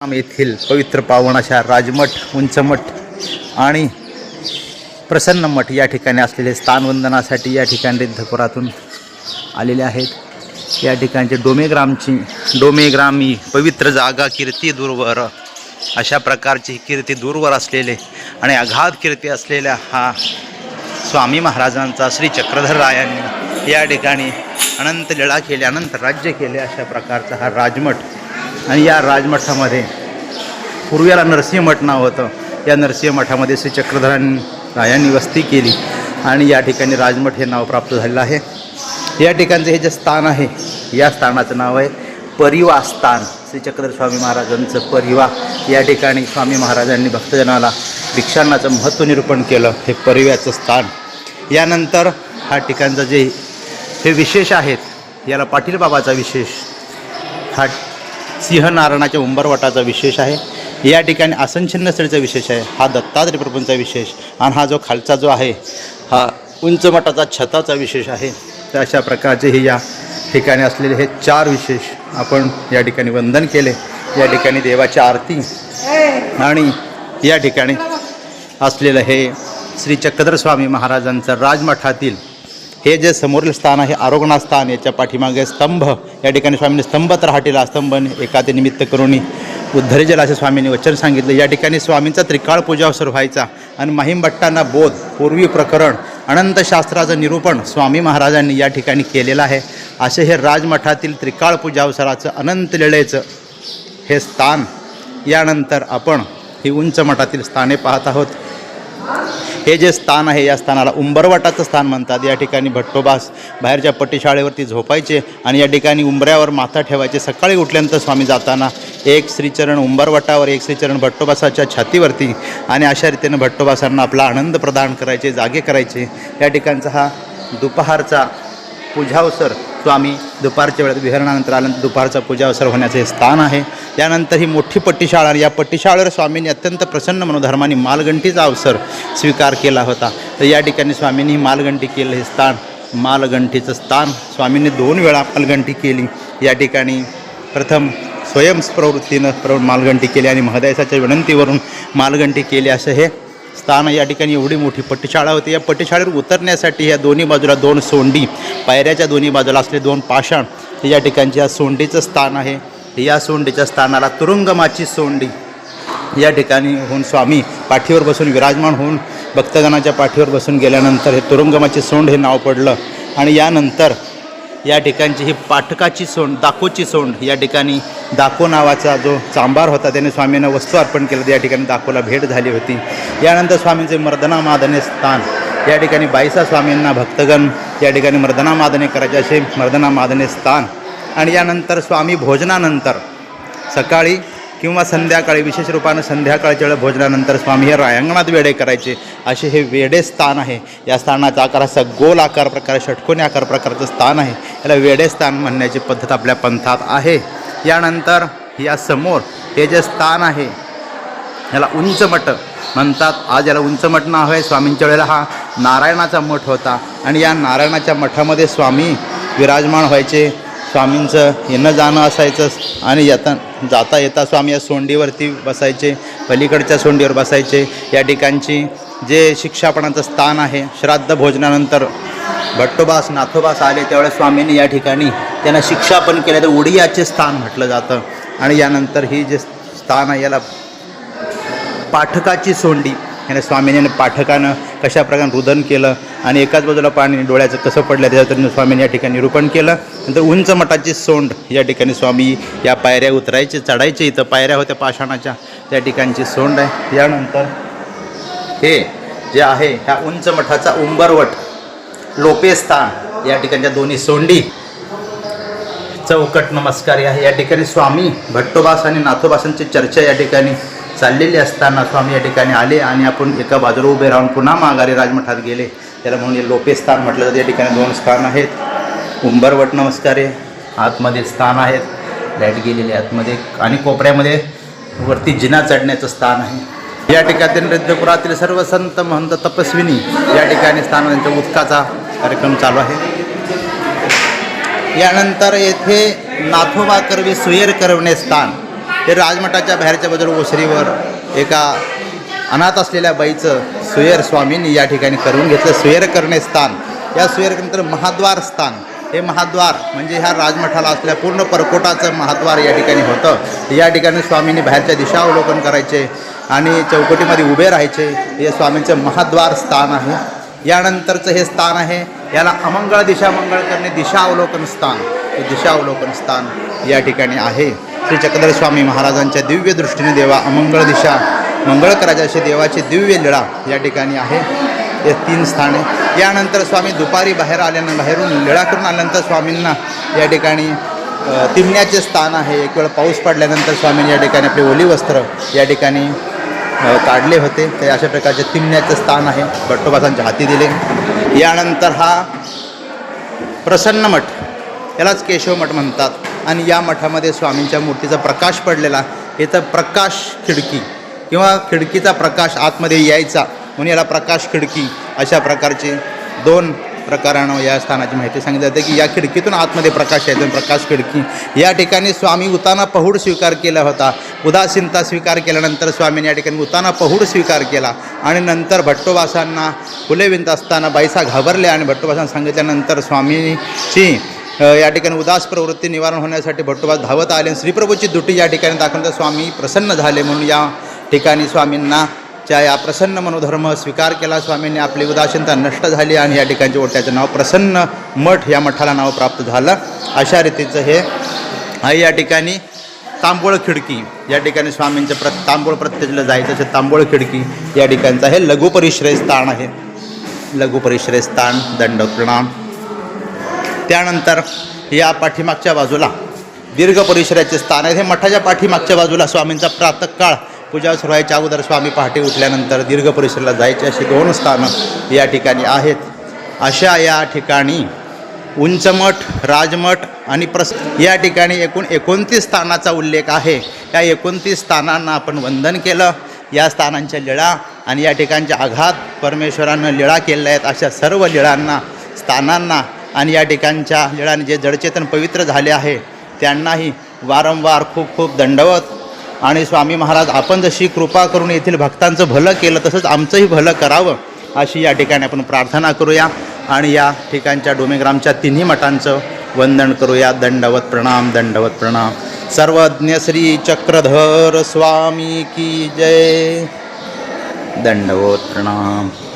आम येथील पवित्र पावन अशा राजमठ उंचमठ आणि प्रसन्न मठ या ठिकाणी असलेले स्थानवंदनासाठी या ठिकाणी रिद्धपुरातून आलेले आहेत. या ठिकाणचे डोमेग्रामची डोमेग्रामी पवित्र जागा कीर्ती दूरवर अशा प्रकारची कीर्ती दूरवर असलेले आणि अगाध कीर्ती असलेल्या हा स्वामी महाराजांचा श्री चक्रधर रायांनी या ठिकाणी अनंत लीळा केले अनंत राज्य केले अशा प्रकारचा हा राजमठ आणि या राजमठामध्ये पूर्वेला नरसिंह मठ नाव होतं. या नरसिंह मठामध्ये श्री चक्रधरांनी रायांनी वस्ती केली आणि या ठिकाणी राजमठ हे नाव प्राप्त झालेलं आहे. या ठिकाणचं हे जे स्थान आहे या स्थानाचं नाव आहे परिवा स्थान. श्री चक्रधर स्वामी महाराजांचं परिवा. या ठिकाणी स्वामी महाराजांनी भक्तजनाला भिक्षांनाचं महत्त्व निरूपण केलं हे परिव्याचं स्थान. यानंतर हा ठिकाणचं जे हे विशेष आहेत याला पाटील बाबाचा विशेष. हा सिंहनारायणाच्या उंबरवटाचा विशेष आहे. या ठिकाणी आसनछिन्नस्थळीचा विशेष आहे. हा दत्तात्रय प्रभूंचा विशेष आणि हा जो खालचा जो आहे हा उंच मठाचा छताचा विशेष आहे. तर अशा प्रकारचे हे या ठिकाणी असलेले हे चार विशेष आपण या ठिकाणी वंदन केले. या ठिकाणी देवाची आरती आणि या ठिकाणी असलेलं हे श्री चक्रधर स्वामी महाराजांचं राजमठातील हे जे समोरील स्थान आहे आरोग्यनाथ स्थान याच्या पाठीमागे स्तंभ या ठिकाणी स्वामींनी स्तंभ तर हाटीला स्तंभ एखादे निमित्त करून उद्धरेजल असे स्वामींनी वचन सांगितलं. या ठिकाणी स्वामींचा त्रिकाळ पूजावसर व्हायचा आणि माहीमभट्टांना बोध पूर्वी प्रकरण अनंतशास्त्राचं निरूपण स्वामी महाराजांनी या ठिकाणी केलेलं आहे. असे हे राजमठातील त्रिकाळ पूजावसराचं अनंत लिळेचं हे स्थान यानंतर आपण ही उंच मठातील स्थाने पाहत आहोत. हे जे स्थान आहे या स्थानाला उंबरवाटाचं स्थान म्हणतात. या ठिकाणी भट्टोबास बाहेरच्या पट्टीशाळेवरती झोपायचे आणि या ठिकाणी उंबऱ्यावर माथा ठेवायचे. सकाळी उठल्यानंतर स्वामी जाताना एक श्रीचरण उंबरवटावर एक श्रीचरण भट्टोबासाच्या छातीवरती आणि अशा रीतीनं भट्टोबासांना आपला आनंद प्रदान करायचे जागे करायचे. या ठिकाणचा हा दुपारचा पूजावसर स्वामी दुपारच्या वेळेत विहरणानंतर आल्यानंतर दुपारचा पूजावसर होण्याचे स्थान आहे. त्यानंतर ही मोठी पट्टीशाळा आणि या पट्टीशाळेवर स्वामींनी अत्यंत प्रसन्न मनोधर्माने मालगंटीचा अवसर स्वीकार केला होता. तर या ठिकाणी स्वामींनी ही मालगंटी केलं हे स्थान. मालगंटीचं स्थान. स्वामींनी दोन वेळा मालगंटी केली. या ठिकाणी प्रथम स्वयंप्रवृत्तीनं प्र मालगंटी केली आणि महदायसाच्या विनंतीवरून मालगंटी केली असं हे स्थान या ठिकाणी एवढी मोठी पट्टीशाळा होती. या पट्टीशाळेवर उतरण्यासाठी या दोन्ही बाजूला दोन सोंडी पायऱ्याच्या दोन्ही बाजूला असले दोन पाषाण हे या ठिकाणच्या या सोंडीचं स्थान आहे. या सोंडीच्या स्थानाला तुरुंगमाची सोंडी या ठिकाणी होऊन स्वामी पाठीवर बसून विराजमान होऊन भक्तगणाच्या पाठीवर बसून गेल्यानंतर हे तुरुंगमाची सोंड हे नाव पडलं. आणि यानंतर या ठिकाणची ही पाठकाची सोंड दाकोची सोंड या ठिकाणी दाको नावाचा जो चांबार होता त्याने स्वामींना वस्तू अर्पण केलं. या ठिकाणी दाकोला भेट झाली होती. यानंतर स्वामींचे मर्दना मादने स्थान. या ठिकाणी बाईसा स्वामींना भक्तगण या ठिकाणी मर्दना मादने करायचे असे मर्दना मादने स्थान. आणि यानंतर स्वामी भोजनानंतर सकाळी किंवा संध्याकाळी विशेष रूपानं संध्याकाळच्या वेळेला भोजनानंतर स्वामी हे रायांगणात वेडे करायचे. असे हे वेडे स्थान आहे. या स्थानाचा आकार असा गोल आकार प्रकार षटकोनी आकार प्रकारचं स्थान आहे. याला वेडे स्थान म्हणण्याची पद्धत आपल्या पंथात आहे. यानंतर या समोर हे जे स्थान आहे याला उंच मठ म्हणतात. आज याला उंच मठ नाव आहे. स्वामींच्या वेळेला हा नारायणाचा मठ होता. आणि या नारायणाच्या मठामध्ये स्वामी विराजमान व्हायचे. स्वामींचं येणं जाणं असायचं आणि येता जाता येता स्वामी या सोंडीवरती बसायचे पलीकडच्या सोंडीवर बसायचे. या ठिकाणची जे शिक्षापणाचं स्थान आहे श्राद्ध भोजनानंतर भट्टोबास नाथोबास आले त्यावेळेस स्वामींनी या ठिकाणी त्यांना शिक्षापन केलं. तर उडियाचे स्थान म्हटलं जातं. आणि यानंतर ही जे स्थान आहे याला पाठकाची सोंडी याने स्वामीने पाठकानं कशाप्रकारे रुदन केलं आणि एकाच बाजूला पाणी डोळ्याचं कसं पडलं त्याच्यावर स्वामीने या ठिकाणी निरूपण केलं. नंतर उंच मठाची सोंड या ठिकाणी स्वामी या पायऱ्या उतरायचे चढायचे इथं. पायऱ्या होत्या पाषाणाच्या त्या ठिकाणची सोंड आहे. यानंतर हे जे आहे ह्या उंच मठाचा उंबरवट लोपेस्थान या ठिकाणच्या दोन्ही सोंडी. चौकट नमस्कार आहे या ठिकाणी स्वामी भट्टोबास आणि नाथोबासांची चर्चा या ठिकाणी चाललेली असताना स्वामी या ठिकाणी आले आणि आपण एका बाजूला उभे राहून पुन्हा माघारी राजमठात गेले. त्याला म्हणून लोपे स्थान म्हटलं जातं. या ठिकाणी दोन स्थान आहेत. उंबरवट नमस्कार. आहे आतमध्ये स्थान आहेत. लाइट गेलेले आतमध्ये. आणि कोपऱ्यामध्ये वरती जिना चढण्याचं स्थान आहे. या ठिकाणी नृत्यपुरातील सर्व संत महंत तपस्विनी या ठिकाणी स्थान त्यांच्या उत्काचा कार्यक्रम चालू आहे. यानंतर येथे नाथोबा कर्वे सुयर करवणे स्थान. हे राजमठाच्या बाहेरच्या बाजूला ओसरीवर एका अनाथ असलेल्या बाईचं सुयर स्वामींनी या ठिकाणी करून घेतलं. सुयर करणे स्थान. या सुयर नंतर महाद्वार स्थान. हे महाद्वार म्हणजे ह्या राजमठाला असल्या पूर्ण परकोटाचं महाद्वार या ठिकाणी होतं. या ठिकाणी स्वामींनी बाहेरच्या दिशा अवलोकन करायचे आणि चौकटीमध्ये उभे राहायचे. हे स्वामींचं महाद्वार स्थान आहे. यानंतरचं हे स्थान आहे. याला अमंगळ दिशा मंगळ करणे दिशा अवलोकन स्थान. हे दिशा अवलोकन स्थान या ठिकाणी आहे. श्री चक्रधर स्वामी महाराजांच्या दिव्य दृष्टीने देवा अमंगळ दिशा मंगळ करायच्या अशी देवाची दिव्य लीळा या ठिकाणी आहे. हे तीन स्थाने. यानंतर स्वामी दुपारी बाहेर आल्यानं बाहेरून लीळा करून आल्यानंतर स्वामींना या ठिकाणी तिमण्याचे स्थान आहे. एक वेळ पाऊस पडल्यानंतर स्वामींनी या ठिकाणी आपले ओली वस्त्र या ठिकाणी काढले होते. ते अशा प्रकारचे तिमण्याचं स्थान आहे. भट्टोबासांच्या हाती दिले. यानंतर हा प्रसन्न मठ यालाच केशव मठ म्हणतात. आणि या मठामध्ये स्वामींच्या मूर्तीचा प्रकाश पडलेला हे तर प्रकाश खिडकी. किंवा खिडकीचा प्रकाश आतमध्ये यायचा म्हणून याला प्रकाश खिडकी अशा प्रकारचे दोन प्रकारानं या स्थानाची माहिती सांगितली जाते की या खिडकीतून आतमध्ये प्रकाश यायचा प्रकाश खिडकी. या ठिकाणी स्वामी उताना पहुड स्वीकार केला होता. उदासीनता स्वीकार केल्यानंतर स्वामींनी या ठिकाणी उताना पहुड स्वीकार केला. आणि नंतर भट्टोबासांना फुले विंत असताना बाईसा घाबरल्या आणि भट्टोबासांना सांगितल्यानंतर स्वामीची या ठिकाणी उदास प्रवृत्ती निवारण होण्यासाठी भट्टोबा धावत आले. आणि श्रीप्रभूची दुटी या ठिकाणी दाखवता स्वामी प्रसन्न झाले म्हणून या ठिकाणी स्वामींना च्या या प्रसन्न मनोधर्म स्वीकार केला. स्वामींनी आपली उदासीनता नष्ट झाली आणि या ठिकाणच्या ओट्याचं नाव प्रसन्न मठ या मठाला नाव प्राप्त झालं. अशा रीतीचं हे आहे या ठिकाणी तांबोळ खिडकी या ठिकाणी स्वामींचं प्र तांबोळ प्रत्येकाला जायचं असे तांबोळ खिडकी या ठिकाणचं हे लघुपरिश्रय स्थान आहे. लघुपरिश्रय स्थान दंड प्रणाम त्यानंतर या पाठीमागच्या बाजूला दीर्घ परिसराचे स्थान आहे. हे मठाच्या पाठीमागच्या बाजूला स्वामींचा प्रातःकाळ पूजा सुरू व्हायच्या अगोदर स्वामी पहाटे उठल्यानंतर दीर्घ परिसराला जायचे अशी दोन स्थानं या ठिकाणी आहेत. अशा या ठिकाणी उंचमठ राजमठ आणि प्रस या ठिकाणी एकूण एकोणतीस स्थानाचा उल्लेख आहे. या एकोणतीस स्थानांना आपण वंदन केलं. या स्थानांच्या लीळा आणि या ठिकाणच्या आघात परमेश्वरानं लीळा केल्या आहेत. अशा सर्व लीळांना स्थानांना आणि या ठिकाणच्या लीळांनी जे जडचेतन पवित्र झाले आहे त्यांनाही वारंवार खूप खूप दंडवत. आणि स्वामी महाराज आपण जशी कृपा करून येथील भक्तांचं भलं केलं तसंच आमचंही भलं करावं अशी या ठिकाणी आपण प्रार्थना करूया. आणि या ठिकाणच्या डोमेग्रामच्या तिन्ही मठांचं वंदन करूया. दंडवत प्रणाम दंडवत प्रणाम. सर्वज्ञ श्री चक्रधर स्वामी की जय. दंडवत प्रणाम.